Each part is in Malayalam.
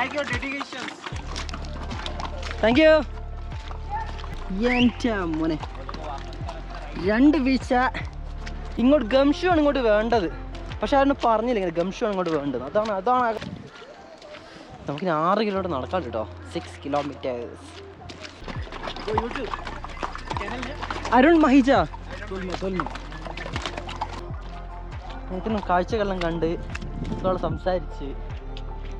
like your dedication. Thank you എന്റെ മോനെ രണ്ട് വീഴ്ച ഇങ്ങോട്ട് ഗംഷു ആണ് ഇങ്ങോട്ട് വേണ്ടത് പക്ഷെ അതിന് പറഞ്ഞില്ല ഇങ്ങനെ ഗംഷു ആണ് ഇങ്ങോട്ട് വേണ്ടത് അതാണ് അതാണ് നമുക്ക് നമുക്കിനി ആറ് കിലോമീറ്റർ നടക്കാൻ കേട്ടോ സിക്സ് കിലോമീറ്റേഴ്സ്? അരുൺ മഹിജ. ഇത്രയും കാഴ്ചകളെല്ലാം കണ്ട് സംസാരിച്ച്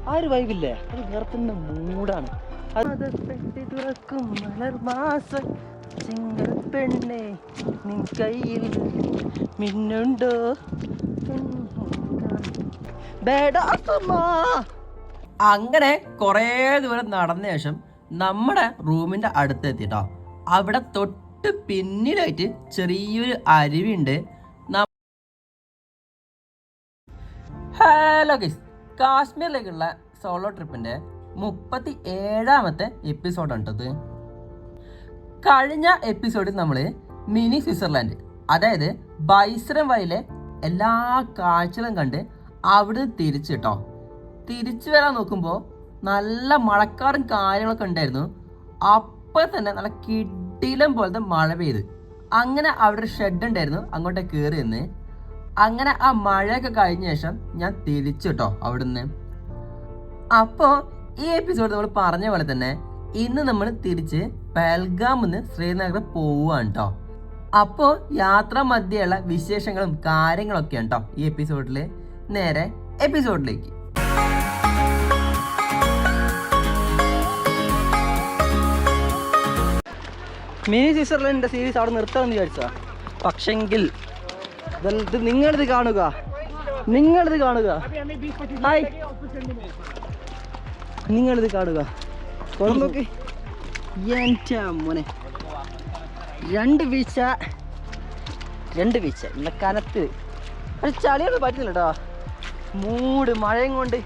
ആ ഒരു വൈബില്ലേ അത് വേറെ തന്നെ മൂടാണ് അത് പെട്ടി തുറക്കും മലർമാസം ചിങ്ങൽ പെണ്ണെ നിൻ കയ്യിൽ മിന്നുണ്ടോ? അങ്ങനെ കുറേ ദൂരം നടന്ന ശേഷം നമ്മുടെ റൂമിന്റെ അടുത്ത് എത്തിട്ടോ അവിടെ തൊട്ട് പിന്നിലായിട്ട് ചെറിയൊരു അരുവിണ്ട്. ഹലോ ഗൈസ് കാശ്മീരിലേക്കുള്ള സോളോ ട്രിപ്പിന്റെ മുപ്പത്തി ഏഴാമത്തെ എപ്പിസോഡാണ് കഴിഞ്ഞ എപ്പിസോഡിൽ നമ്മൾ മിനി സ്വിറ്റ്സർലാൻഡ് അതായത് ബൈസ്രം വയലിലെ എല്ലാ കാഴ്ചകളും കണ്ട് അവിടെ തിരിച്ചു കേട്ടോ തിരിച്ചു വരാൻ നോക്കുമ്പോൾ നല്ല മഴക്കാറും കാര്യങ്ങളൊക്കെ ഉണ്ടായിരുന്നു. അപ്പോൾ തന്നെ നല്ല കിടിലം പോലത്തെ മഴ പെയ്ത്. അങ്ങനെ അവിടെ ഷെഡ് ഉണ്ടായിരുന്നു അങ്ങോട്ടേ കയറി നിന്ന്. അങ്ങനെ ആ മഴയൊക്കെ കഴിഞ്ഞ ശേഷം ഞാൻ തിരിച്ചു കേട്ടോ അവിടുന്ന്. അപ്പോ ഈ എപ്പിസോഡ് നമ്മൾ പറഞ്ഞ പോലെ തന്നെ ഇന്ന് നമ്മൾ തിരിച്ച് പെൽഗാമിന്ന് ശ്രീനഗർ പോവുകയാണ് കേട്ടോ അപ്പോ യാത്ര മധ്യയുള്ള വിശേഷങ്ങളും കാര്യങ്ങളൊക്കെയാണ് കേട്ടോ ഈ എപ്പിസോഡിൽ നേരെ എപ്പിസോഡിലേക്ക് മിനി സ്വിറ്റ്സർലൻഡിന്റെ സീരീസ് അവിടെ നിർത്താമെന്ന് വിചാരിച്ചാ പക്ഷെങ്കിൽ ഇത് നിങ്ങളിത് കാണുക. നിങ്ങളിത് കാണുക. നിങ്ങളിത് കാണുക. മോനെ. രണ്ട് വീഴ്ച. രണ്ട് വീഴ്ച. ഇന്ന കനത്ത്. ഒരു ചളിയൊന്നും പറ്റുന്നില്ല കേട്ടോ മൂട് മഴയും കൊണ്ട്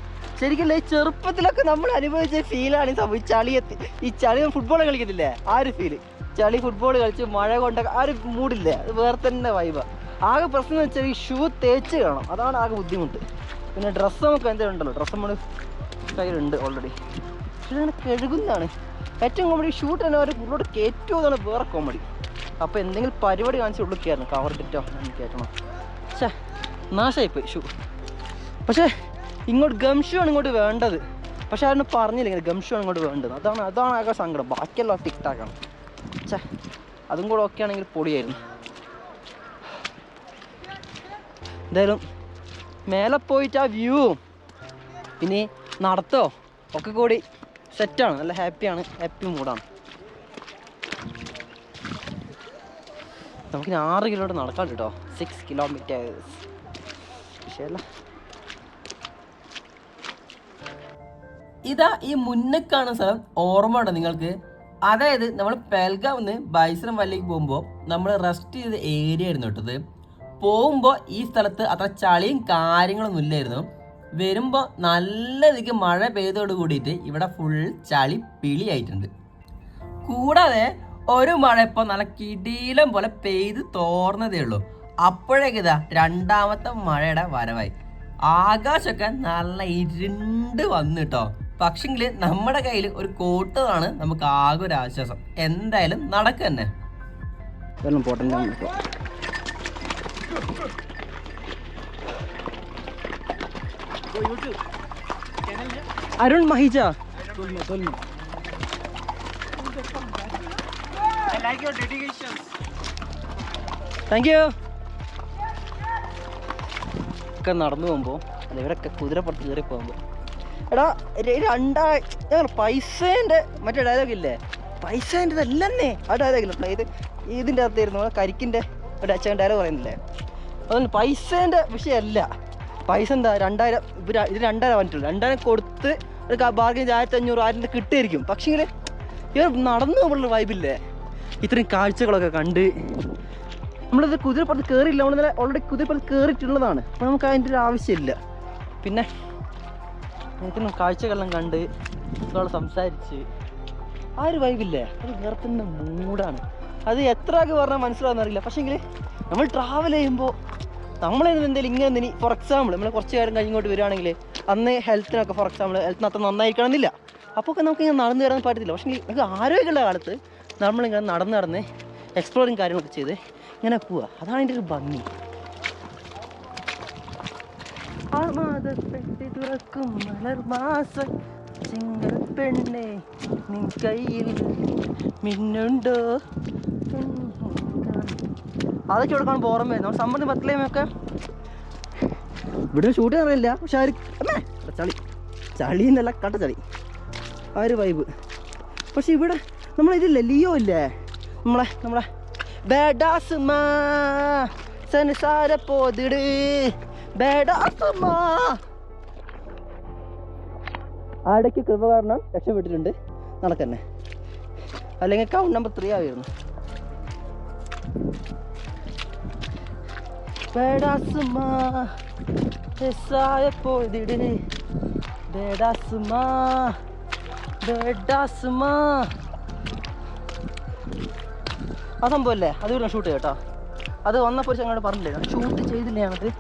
ശരിക്കും ഈ ചെറുപ്പത്തിലൊക്കെ നമ്മൾ അനുഭവിച്ച ഫീലാണ് ഈ സംഭവം. ചളിയത്ത്. ഈ ചളി ഫുട്ബോൾ കളിക്കത്തില്ലേ? ആ ഒരു ഫീൽ ചളി ഫുട്ബോൾ കളിച്ച് മഴ കൊണ്ടൊക്കെ ആ ഒരു മൂടില്ലേ അത് വേറെ തന്നെ വൈബാണ് ആകെ പ്രശ്നം എന്ന് വെച്ചാൽ ഈ ഷൂ തേച്ച് കാണും. അതാണ് ആകെ ബുദ്ധിമുട്ട്. പിന്നെ ഡ്രസ്സ് നമുക്ക് എന്തെങ്കിലും ഉണ്ടല്ലോ. ഡ്രസ്സ് നമ്മൾ കയ്യിലുണ്ട് ഓൾറെഡി പക്ഷേ അങ്ങനെ കഴുകുന്നതാണ്. ഏറ്റവും കോമഡി ഷൂട്ട് തന്നെ അവർ ഉള്ളോട്ട് കയറ്റുമോ എന്നാണ് വേറെ കോമഡി അപ്പോൾ എന്തെങ്കിലും പരിപാടി കാണിച്ച് ഉള്ളിൽ കയറണം കവർ ഇട്ടിട്ടോ കയറ്റണം. പക്ഷേ നാശമായിപ്പോയി ഷൂ പക്ഷേ ഇങ്ങോട്ട് ഗംഷു ആണ് ഇങ്ങോട്ട് വേണ്ടത്. പക്ഷേ ആരും പറഞ്ഞില്ല ഇങ്ങനെ ഗംഷു ആണ് ഇങ്ങോട്ട് വേണ്ടത്. അതാണ് അതാണ് ആകെ സങ്കടം. ബാക്കിയെല്ലാം ടിക്ടാക്കാണ് പക്ഷേ അതും കൂടെ ഓക്കെ ആണെങ്കിൽ പൊളിയായിരുന്നു. എന്തായാലും മേലെ പോയിട്ട് ആ വ്യൂ ഇനി നടത്തോ? ഒക്കെ കൂടി സെറ്റാണ് നല്ല ഹാപ്പിയാണ് ഹാപ്പി മൂഡാണ് നമുക്കിനി ആറ് കിലോമീറ്റർ നടക്കാം കേട്ടോ സിക്സ് കിലോമീറ്റേഴ്സ് പക്ഷേ ഇതാ ഈ മുന്നേ കാണുന്ന സ്ഥലം ഓർമ്മ ഉണ്ടോ നിങ്ങൾക്ക്? അതായത് നമ്മൾ പെൽഗാമിന്ന് ബൈസറം വല്ലേക്ക് പോകുമ്പോൾ നമ്മൾ റെസ്റ്റ് ചെയ്ത ഏരിയ ആയിരുന്നു കേട്ടത് പോകുമ്പോൾ ഈ സ്ഥലത്ത് അത്ര ചളിയും കാര്യങ്ങളൊന്നും ഇല്ലായിരുന്നു. വരുമ്പോൾ നല്ല രീതിക്ക് മഴ പെയ്തോട് കൂടിയിട്ട് ഇവിടെ ഫുൾ ചളി പിളിയായിട്ടുണ്ട്. കൂടാതെ ഒരു മഴ ഇപ്പോൾ നല്ല കിടീലം പോലെ പെയ്ത് തോർന്നതേ ഉള്ളൂ. അപ്പോഴേക്ക് ഇതാ രണ്ടാമത്തെ മഴയുടെ വരവായി. ആകാശമൊക്കെ നല്ല ഇരുണ്ട് വന്നു കേട്ടോ. പക്ഷെങ്കിൽ നമ്മുടെ കയ്യിൽ ഒരു കോട്ടതാണ് നമുക്ക് ആകെ ഒരു ആശ്വാസം. എന്തായാലും നടക്കുക തന്നെ. പോട്ടെ Tolma, Tolma. I like your dedication. Thank you ഒക്കെ നടന്നു പോകുമ്പോൾ അല്ല ഇവരൊക്കെ കുതിരപ്പുറത്ത് കയറി പോകുമ്പോൾ എടാ രണ്ടാ ഞാൻ പൈസേന്റെ മറ്റേ ഡയലോഗ് ഇല്ലേ പൈസേന്റെ ഇതല്ലെന്നേ ആ ഡയലോഗ് ഇല്ല ഇത് ഇതിന്റെ അകത്തായിരുന്നു കരിക്കിന്റെ ഒരു അച്ഛൻ ഡയലോഗ് പറയുന്നില്ലേ അതുകൊണ്ട് പൈസേന്റെ വിഷയമല്ല. പൈസ എന്താ രണ്ടായിരം ഇവർ ഇത് രണ്ടായിരം പറഞ്ഞിട്ടുള്ളൂ രണ്ടായിരം കൊടുത്ത് ഒരു ബാർഗിൻ ആയിരത്തി അഞ്ഞൂറ് ആയിരം കിട്ടിയിരിക്കും. പക്ഷേങ്കിൽ ഇവർ നടന്നു നമ്മളുടെ വൈബില്ലേ ഇത്രയും കാഴ്ചകളൊക്കെ കണ്ട് നമ്മളിത് കുതിരപ്പുറത്ത് കയറിയില്ല നമ്മൾ ഇന്നലെ ഓൾറെഡി കുതിരപ്പുറത്ത് കയറിയിട്ടുള്ളതാണ് അപ്പോൾ നമുക്ക് അതിന്റെ ഒരു ആവശ്യമില്ല. പിന്നെ ഇത്രയും കാഴ്ചകളെല്ലാം കണ്ട് ഇതോടെ സംസാരിച്ച് ആ ഒരു വൈബില്ലേ അത് വേറെ മൂടാണ് അത് എത്ര ആൾക്ക് പറഞ്ഞാൽ മനസ്സിലാവുന്നറിയില്ല. പക്ഷേങ്കിൽ നമ്മൾ ട്രാവൽ ചെയ്യുമ്പോൾ നമ്മളെന്തെങ്കിലും എന്തെങ്കിലും ഇങ്ങനെ ഇനി ഫോർ എക്സാമ്പിൾ നമ്മൾ കുറച്ച് കാര്യം കഴിഞ്ഞിങ്ങോട്ട് വരികയാണെങ്കിൽ അന്ന് ഹെൽത്തിനൊക്കെ ഫോർ എക്സാമ്പിൾ ഹെൽത്തിന് അത്ര നന്നായിരിക്കണം എന്നില്ല അപ്പോൾ ഒക്കെ നമുക്ക് ഇങ്ങനെ നടന്നു വരാൻ പറ്റത്തില്ല. പക്ഷേ നമുക്ക് ആരോഗ്യമുള്ള കാലത്ത് നമ്മളിങ്ങനെ നടന്ന് നടന്ന് എക്സ്പ്ലോറിങ് കാര്യങ്ങളൊക്കെ ചെയ്ത് ഇങ്ങനെ പോവുക അതാണ് അതിന്റെ ഒരു ഭംഗി. പെണ്ണേ നിൻ കയ്യിൽ മിന്നുണ്ടോ? അതൊക്കെ ഇവിടെ കാണുമ്പോൾ ഓർമ്മ നമ്മൾ സമ്മതി പത്തിലേമൊക്കെ ഇവിടെ ഷൂട്ട് അറിയില്ല പക്ഷെ ആ ഒരു ചളി. ചളി എന്നല്ല കട്ട ചളി. ആ ഒരു വൈബ് പക്ഷെ ഇവിടെ നമ്മളിതില്ലേ ലിയോ ഇല്ലേ? നമ്മളെ നമ്മളെ ആടയ്ക്ക് കൃപ കാരണം രക്ഷപ്പെട്ടിട്ടുണ്ട്. നടക്കന്നെ. അല്ലെങ്കിൽ കൗണ്ട് നമ്പർ ത്രീ ആയിരുന്നു. ബേഡാസുമാ പോതിട് ബേഡാസുമാ ബേഡാസുമാ. ആ സംഭവമല്ലേ അത് ഇവിടെ ഷൂട്ട് കേട്ടോ. അത് വന്നപ്പോൾ ഞങ്ങളോട് പറഞ്ഞില്ലേ? ഷൂട്ട് ചെയ്തില്ലേ ഞങ്ങൾക്ക്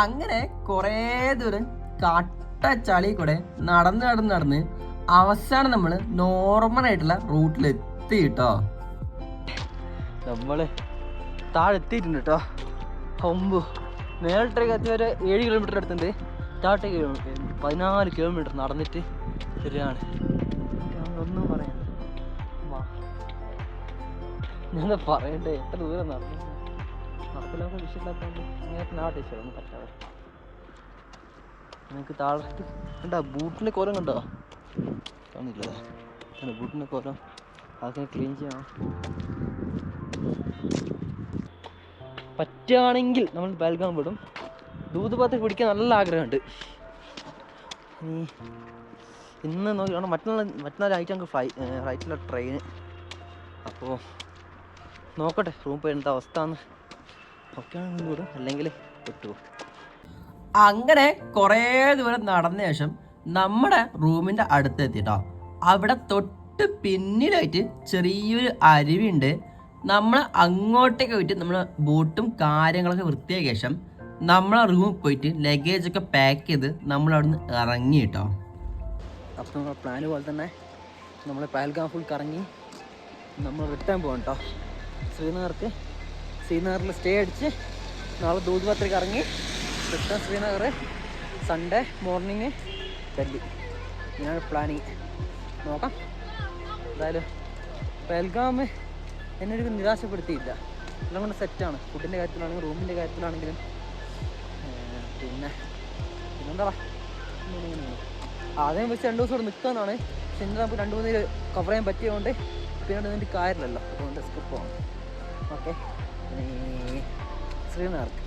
അങ്ങനെ കുറേ ദൂരം കട്ട ചളി കൂടെ നടന്ന് നടന്ന് നടന്ന് അവസാനം നമ്മൾ നോർമൽ ആയിട്ടുള്ള റൂട്ടിൽ എത്തി കേട്ടോ. നമ്മൾ താഴെ എത്തിയിട്ടുണ്ട് കേട്ടോ ഒമ്പു നേരിട്ടേക്ക് എത്തി വരെ ഏഴ് കിലോമീറ്റർ അടുത്തുണ്ട്. താഴത്തേക്ക് പതിനാല് കിലോമീറ്റർ നടന്നിട്ട് ശരിയാണ്. ഒന്നും പറയാൻ ഞാൻ പറയണ്ടേ? എത്ര ദൂരം നടന്നു? ഇങ്ങനെ നാട്ടെ ഒന്നും പറ്റാതെ. നിങ്ങൾക്ക് താഴെ കണ്ടോ ബൂട്ടിന്റെ കോലം കണ്ടോ? കാണില്ല ബൂട്ടിന്റെ കോലം അതൊക്കെ ക്ലീൻ ചെയ്യണം പറ്റുകയാണെങ്കിൽ നമ്മൾ ബൽഗാം വിടും. ദൂത് പാത്രം പിടിക്കാൻ നല്ല ആഗ്രഹമുണ്ട്. ഇനി ഇന്ന് നോക്കി കാരണം മറ്റന്നാൾ മറ്റന്നാളായിട്ട് ഞങ്ങൾക്ക് ഫ്ലൈ ഫ്ലൈറ്റിലെ ട്രെയിൻ അപ്പോൾ നോക്കട്ടെ റൂം പോയി എന്താ അവസ്ഥ എന്ന് ഒക്കെ വിടും. അല്ലെങ്കിൽ വിട്ടു അങ്ങനെ കുറേ ദൂരം നടന്ന ശേഷം നമ്മുടെ റൂമിന്റെ അടുത്തെത്തിട്ടോ അവിടെ തൊട്ട് പിന്നിലായിട്ട് ചെറിയൊരു അരുവിയുണ്ട്. നമ്മൾ അങ്ങോട്ടേക്ക് പോയിട്ട് നമ്മൾ ബോട്ടും കാര്യങ്ങളൊക്കെ വൃത്തിയാക്കിയ ശേഷം നമ്മളെ റൂമിൽ പോയിട്ട് ലഗേജ് ഒക്കെ പാക്ക് ചെയ്ത് നമ്മൾ അവിടുന്ന് ഇറങ്ങി കേട്ടോ. അപ്പോൾ നമ്മുടെ പ്ലാൻ പോലെ തന്നെ നമ്മൾ പാൽഗാം ഫുൾ കറങ്ങി നമ്മൾ റിട്ടേൺ പോകണം കേട്ടോ ശ്രീനഗർക്ക്. ശ്രീനഗറിൽ സ്റ്റേ അടിച്ച് നാളെ ദൂദ്പത്രിക ഇറങ്ങി. Return Srinagar Sunday morning Delhi. ഞാൻ പ്ലാനിങ് നോക്കാം. എന്തായാലും പെൽഗാം എന്നെ ഒരു നിരാശപ്പെടുത്തിയില്ല. എല്ലാം കൊണ്ട് സെറ്റാണ് ഫുഡിന്റെ കാര്യത്തിലാണെങ്കിലും റൂമിന്റെ കാര്യത്തിലാണെങ്കിലും. പിന്നെ പിന്നെന്താ ആദ്യം വെച്ച് രണ്ട് ദിവസം ഇവിടെ നിൽക്കാനാണ് പക്ഷെ നമുക്ക് രണ്ട് മൂന്ന് കവർ ചെയ്യാൻ പറ്റിയതുകൊണ്ട് പിന്നെ ഇതിന്റെ കാര്യമില്ലല്ലോ. അതുകൊണ്ട് സ്കിപ്പ് പോകണം ഓക്കെ ശ്രീനഗർക്ക്